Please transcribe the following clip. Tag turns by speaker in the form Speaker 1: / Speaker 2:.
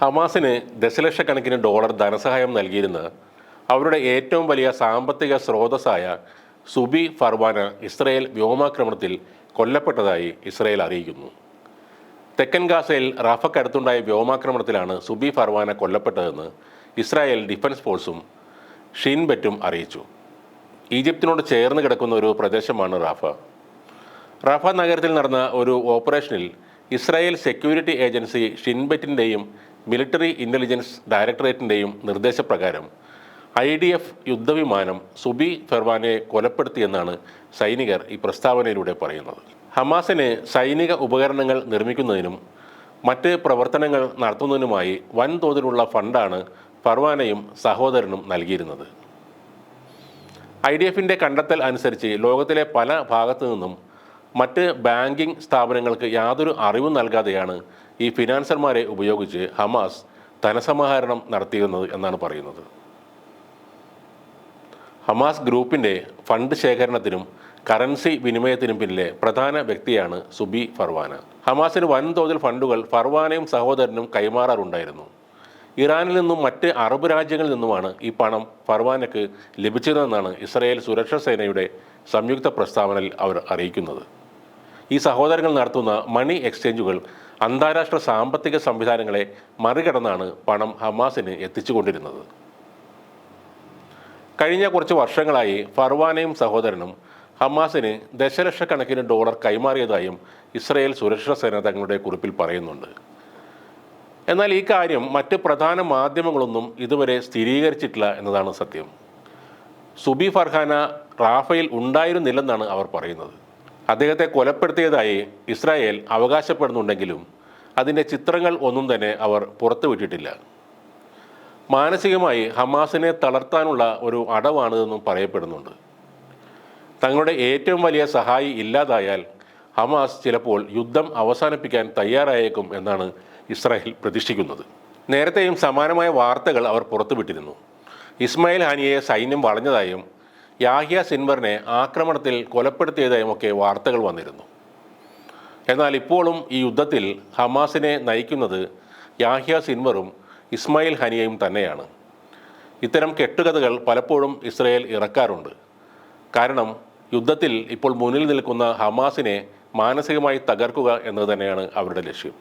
Speaker 1: ഹമാസിന് ദശലക്ഷക്കണക്കിന് ഡോളർ ധനസഹായം നൽകിയിരുന്ന അവരുടെ ഏറ്റവും വലിയ സാമ്പത്തിക സ്രോതസ്സായ സുബി ഫർവാന ഇസ്രയേൽ വ്യോമാക്രമണത്തിൽ കൊല്ലപ്പെട്ടതായി ഇസ്രയേൽ അറിയിക്കുന്നു. തെക്കൻ ഗാസയിൽ റാഫക്കടുത്തുണ്ടായ വ്യോമാക്രമണത്തിലാണ് സുബി ഫർവാന കൊല്ലപ്പെട്ടതെന്ന് ഇസ്രായേൽ ഡിഫൻസ് ഫോഴ്സും ഷീൻബെറ്റും അറിയിച്ചു. ഈജിപ്തിനോട് ചേർന്ന് കിടക്കുന്ന ഒരു പ്രദേശമാണ് റാഫ. റാഫ നഗരത്തിൽ നടന്ന ഒരു ഓപ്പറേഷനിൽ ഇസ്രായേൽ സെക്യൂരിറ്റി ഏജൻസി ഷിൻബെറ്റിന്റെയും മിലിറ്ററി ഇന്റലിജൻസ് ഡയറക്ടറേറ്റിന്റെയും നിർദ്ദേശപ്രകാരം ഐ ഡി എഫ് യുദ്ധവിമാനം സുബി ഫെർവാനെ കൊലപ്പെടുത്തിയെന്നാണ് സൈനികർ ഈ പ്രസ്താവനയിലൂടെ പറയുന്നത്. ഹമാസിന് സൈനിക ഉപകരണങ്ങൾ നിർമ്മിക്കുന്നതിനും മറ്റ് പ്രവർത്തനങ്ങൾ നടത്തുന്നതിനുമായി വൻതോതിലുള്ള ഫണ്ടാണ് ഫർവാനയും സഹോദരനും നൽകിയിരുന്നത്. ഐ ഡി എഫിന്റെ കണ്ടെത്തൽ അനുസരിച്ച് ലോകത്തിലെ പല ഭാഗത്തു നിന്നും മറ്റ് ബാങ്കിംഗ് സ്ഥാപനങ്ങൾക്ക് യാതൊരു അറിവും നൽകാതെയാണ് ഈ ഫിനാൻസർമാരെ ഉപയോഗിച്ച് ഹമാസ് ധനസമാഹരണം നടത്തിയിരുന്നത് എന്നാണ് പറയുന്നത്. ഹമാസ് ഗ്രൂപ്പിന്റെ ഫണ്ട് ശേഖരണത്തിനും കറൻസി വിനിമയത്തിനും പിന്നിലെ പ്രധാന വ്യക്തിയാണ് സുബി ഫർവാന. ഹമാസിന് വൻതോതിൽ ഫണ്ടുകൾ ഫർവാനയും സഹോദരനും കൈമാറാറുണ്ടായിരുന്നു. ഇറാനിൽ നിന്നും മറ്റ് അറബ് രാജ്യങ്ങളിൽ നിന്നുമാണ് ഈ പണം ഫർവാനയ്ക്ക് ലഭിച്ചതെന്നാണ് ഇസ്രായേൽ സുരക്ഷാ സേനയുടെ സംയുക്ത പ്രസ്താവനയിൽ അവർ അറിയിക്കുന്നത്. ഈ സഹോദരങ്ങൾ നടത്തുന്ന മണി എക്സ്ചേഞ്ചുകൾ അന്താരാഷ്ട്ര സാമ്പത്തിക സംവിധാനങ്ങളെ മറികടന്നാണ് പണം ഹമാസിന് എത്തിച്ചുകൊണ്ടിരുന്നത്. കഴിഞ്ഞ കുറച്ച് വർഷങ്ങളായി ഫർവാനയും സഹോദരനും ഹമാസിന് ദശലക്ഷക്കണക്കിന് ഡോളർ കൈമാറിയതായും ഇസ്രയേൽ സുരക്ഷാ സേന തങ്ങളുടെ കുറിപ്പിൽ പറയുന്നുണ്ട്. എന്നാൽ ഈ കാര്യം മറ്റ് പ്രധാന മാധ്യമങ്ങളൊന്നും ഇതുവരെ സ്ഥിരീകരിച്ചിട്ടില്ല എന്നതാണ് സത്യം. സുബി ഫർഹാന റാഫയിൽ ഉണ്ടായിരുന്നില്ലെന്നാണ് അവർ പറയുന്നത്. അദ്ദേഹത്തെ കൊലപ്പെടുത്തിയതായി ഇസ്രായേൽ അവകാശപ്പെടുന്നുണ്ടെങ്കിലും അതിന്റെ ചിത്രങ്ങൾ ഒന്നും തന്നെ അവർ പുറത്തുവിട്ടിട്ടില്ല. മാനസികമായി ഹമാസിനെ തളർത്താനുള്ള ഒരു അടവാണിതെന്നും പറയപ്പെടുന്നുണ്ട്. തങ്ങളുടെ ഏറ്റവും വലിയ സഹായി ഇല്ലാതായാൽ ഹമാസ് ചിലപ്പോൾ യുദ്ധം അവസാനിപ്പിക്കാൻ തയ്യാറായേക്കും എന്നാണ് ഇസ്രായേൽ പ്രതീക്ഷിക്കുന്നത്. നേരത്തെയും സമാനമായ വാർത്തകൾ അവർ പുറത്തുവിട്ടിരുന്നു. ഇസ്മായിൽ ഹാനിയെ സൈന്യം വളഞ്ഞതായും യാഹ്യ സിൻവറിനെ ആക്രമണത്തിൽ കൊലപ്പെടുത്തിയതായും ഒക്കെ വാർത്തകൾ വന്നിരുന്നു. എന്നാൽ ഇപ്പോഴും ഈ യുദ്ധത്തിൽ ഹമാസിനെ നയിക്കുന്നത് യാഹ്യ സിൻവറും ഇസ്മായിൽ ഹനിയയും തന്നെയാണ്. ഇത്തരം കെട്ടുകഥകൾ പലപ്പോഴും ഇസ്രയേൽ ഇറക്കാറുണ്ട്. കാരണം യുദ്ധത്തിൽ ഇപ്പോൾ മുന്നിൽ നിൽക്കുന്ന ഹമാസിനെ മാനസികമായി തകർക്കുക എന്നത് തന്നെയാണ് അവരുടെ ലക്ഷ്യം.